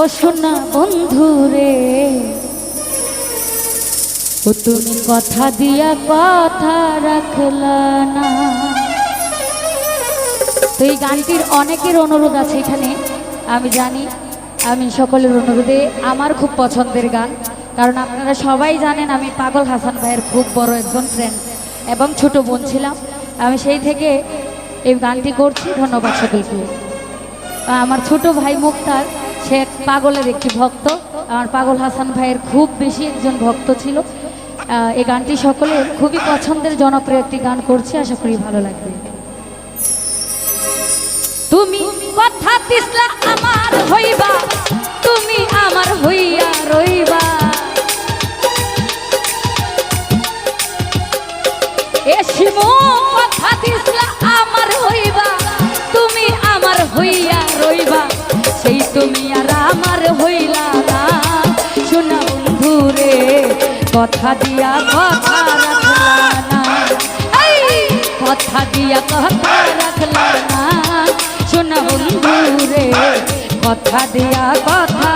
ও শোনা বন্ধু রে, ও তুমি কথা দিয়া কথা রাখলা না। তো এই গানটির অনেকের অনুরোধ আছে এখানে। আমি জানি, আমি সকলের অনুরোধে আমার খুব পছন্দের গান। কারণ আপনারা সবাই জানেন আমি পাগল হাসান ভাইয়ের খুব বড় একজন ফ্রেন্ড এবং ছোট বোন ছিলাম। আমি সেই থেকে এই গানটি করছি। ধন্যবাদ সকলকে। আমার ছোট ভাই মুক্তার সে এক পাগলের একটি ভক্ত। আমার পাগল হাসান ভাইয়ের খুব বেশি একজন ভক্ত ছিল। এই গানটি সকলের খুবই পছন্দের, জনপ্রিয় একটি গান করছি, আশা করি ভালো লাগবে। তুমি কথা দিসলা আমার হইবা, তুমি আমার হইয়া রইবা। এ শিমু, কথা দিসলা আমার হইবা, তুমি আমার হইয়া রইবা। সেই তুমি কথা দিয়া কথা রাখলা না। এই, কথা দিয়া কথা রাখলা না। শোনা বন্ধু রে কথা দিয়া কথা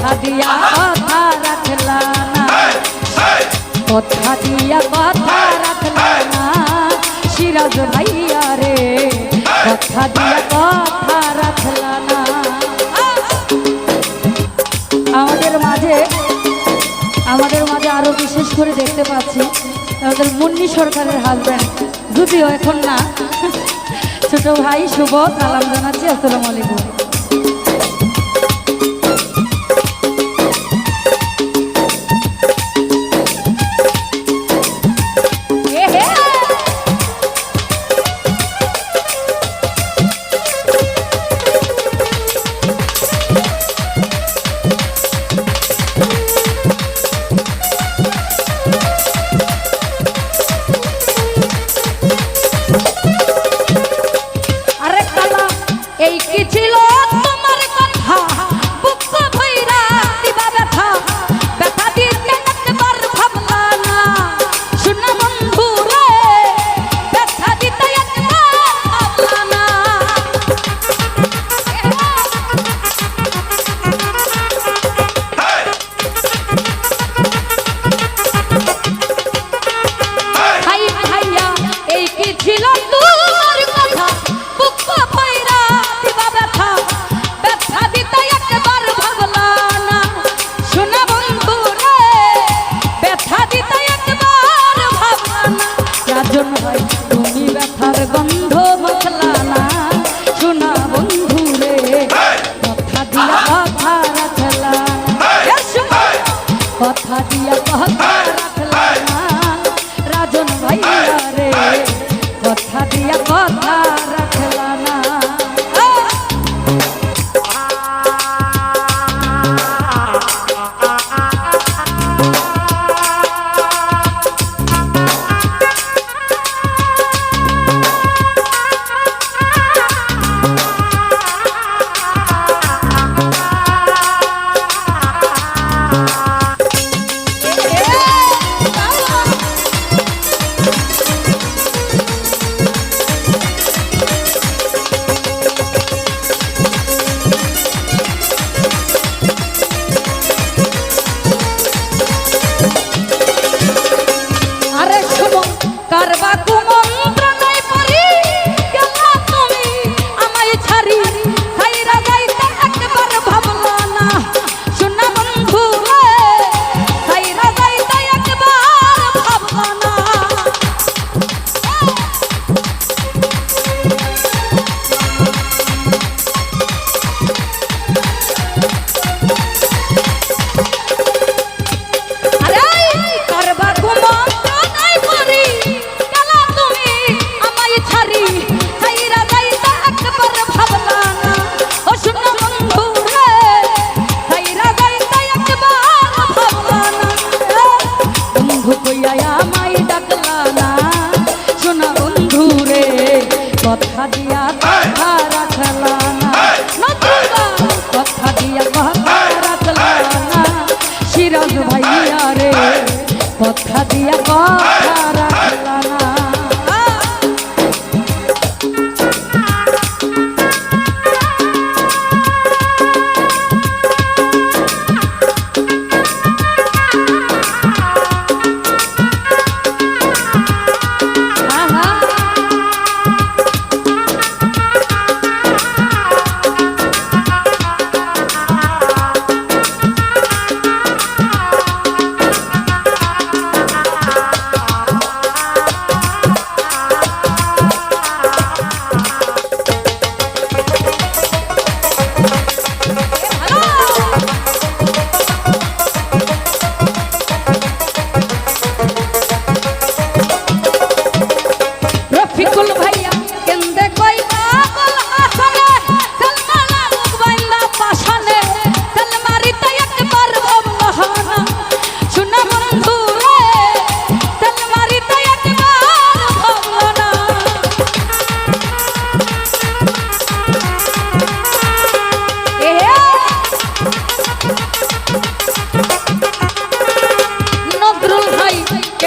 দিয়া কথা রাখলা না। কথা দিয়া কথা রাখলা না। সিরাজ ভাইয়া রে কথা দিয়া কথা রাখলা না। আমাদের মাঝে আমাদের মাঝে আরও বিশেষ করে দেখতে পাচ্ছি আমাদের মুন্নি সরকারের হাজব্যান্ড যদিও এখন না। ছোট ভাই শুভ সালাম জানাচ্ছি আসসালামু আলাইকুম। কথা দিয়া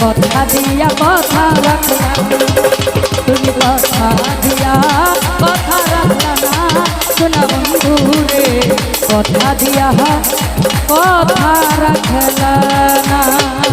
কথা দিয়া, কথা রাখলাম তুমি কথা দিয়া, কথা রাখলাম শোনা বন্ধু রে কথা দিয়া, কথা রাখলাম